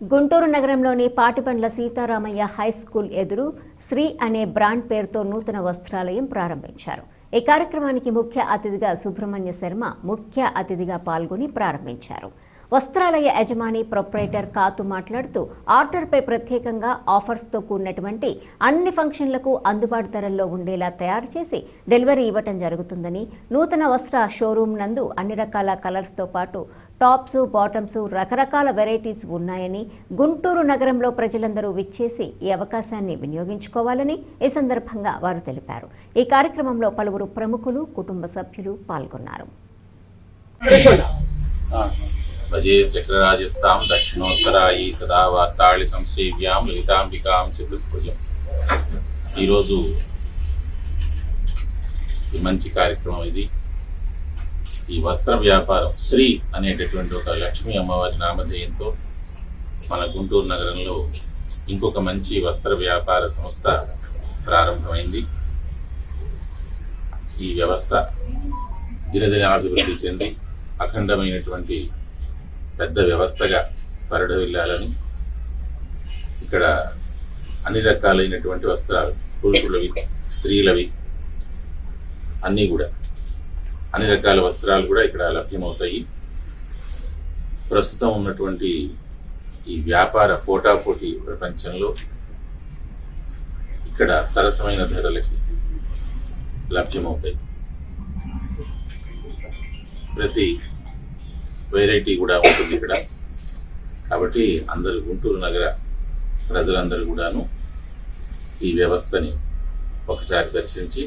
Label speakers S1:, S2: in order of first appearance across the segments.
S1: గుంటూరు నగరంలోని Patipandla Sitaramayya high school ఎదురు శ్రీ అనే బ్రాండ్ పేరుతో నూతన వస్త్రాలయం ప్రారంభించారు. ఈ కార్యక్రమానికి ముఖ్య అతిథిగా సుబ్రహ్మణ్య శర్మ ముఖ్య అతిథిగా పాల్గొని ప్రారంభించారు. వస్త్రాలయ యజమాని ప్రొప్రైటర్ కాతు మాట్లాడుతూ ఆర్డర్పై ప్రత్యేకంగా ఆఫర్స్తో కూడినటువంటి అన్ని ఫంక్షన్లకు అందుబాటు ధరల్లో ఉండేలా తయారు చేసి డెలివరీ ఇవ్వటం జరుగుతుందని నూతన వస్త్ర షోరూం నందు అన్ని రకాల కలర్స్తో పాటు టాప్స్ బాటమ్స్ రకరకాల వెరైటీస్ ఉన్నాయని గుంటూరు నగరంలో ప్రజలందరూ విచ్చేసి ఈ అవకాశాన్ని వినియోగించుకోవాలని ఈ సందర్భంగా వారు తెలిపారు. ఈ కార్యక్రమంలో పలువురు ప్రముఖులు కుటుంబ సభ్యులు పాల్గొన్నారు.
S2: భజే శక్రరాజస్తాం దక్షిణోత్తరాయి సదా వార్తాళి సంశ్రీవ్యాం లలితాంబికాం చతుర్భుజం. ఈరోజు ఈ మంచి కార్యక్రమం ఇది. ఈ వస్త్ర వ్యాపారం శ్రీ అనేటటువంటి ఒక లక్ష్మీ అమ్మవారి నామధేయంతో మన గుంటూరు నగరంలో ఇంకొక మంచి వస్త్ర వ్యాపార సంస్థ ప్రారంభమైంది. ఈ వ్యవస్థ దినదిన అభివృద్ధి చెంది అఖండమైనటువంటి పెద్ద వ్యవస్థగా పరిడవిల్లాలని ఇక్కడ అన్ని రకాలైనటువంటి వస్త్రాలు పురుషులవి స్త్రీలవి అన్నీ కూడా అన్ని రకాల వస్త్రాలు కూడా ఇక్కడ లభ్యమవుతాయి. ప్రస్తుతం ఉన్నటువంటి ఈ వ్యాపార పోటాపోటీ ప్రపంచంలో ఇక్కడ సరసమైన ధరలకి లభ్యమవుతాయి. ప్రతి వెరైటీ కూడా ఉంటుంది ఇక్కడ. కాబట్టి అందరు గుంటూరు నగర ప్రజలందరూ కూడాను ఈ వ్యవస్థని ఒకసారి దర్శించి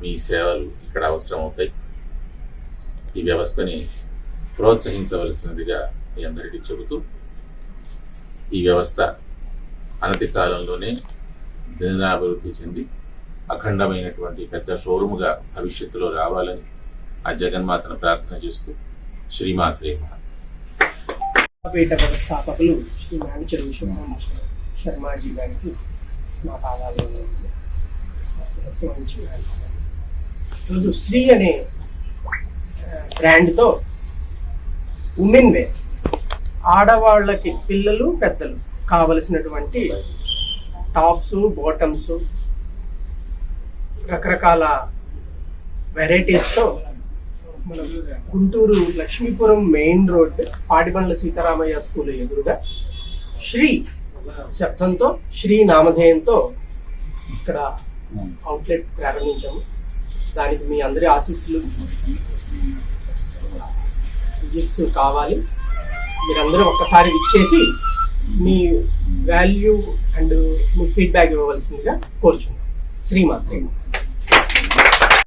S2: మీ సేవలు ఇక్కడ అవసరం అవుతాయి ఈ వ్యవస్థని ప్రోత్సహించవలసినదిగా మీ అందరికీ చెబుతూ ఈ వ్యవస్థ అనతి కాలంలోనే దినాభివృద్ధి చెంది అఖండమైనటువంటి పెద్ద షోరూముగా భవిష్యత్తులో రావాలని ఆ జగన్మాతను ప్రార్థన చేస్తూ శ్రీమాత్రే
S3: వ్యవస్థాపకులు శ్రీ నాగచెరువు శర్మాజీ గారికి మా పాదాలు. శిరస్సు ఈరోజు శ్రీ అనే బ్రాండ్తో ఉమెన్ వేర్ ఆడవాళ్ళకి పిల్లలు పెద్దలు కావలసినటువంటి టాప్స్ బాటమ్స్ రకరకాల వెరైటీస్తో మన Guntur Lakshmipuram main road Patibandla Sitaramayya school ఎదురుగా శ్రీ శబ్దంతో శ్రీ నామధేయంతో ఇక్కడ అవుట్లెట్ ప్రారంభించాము. దానికి మీ అందరి ఆశీస్సులు విజిట్స్ కావాలి మీరందరూ ఒక్కసారి ఇచ్చేసి మీ వాల్యూ అండ్ మీ ఫీడ్బ్యాక్ ఇవ్వవలసిందిగా కోరుచున్నాను శ్రీమాత్రే నమః.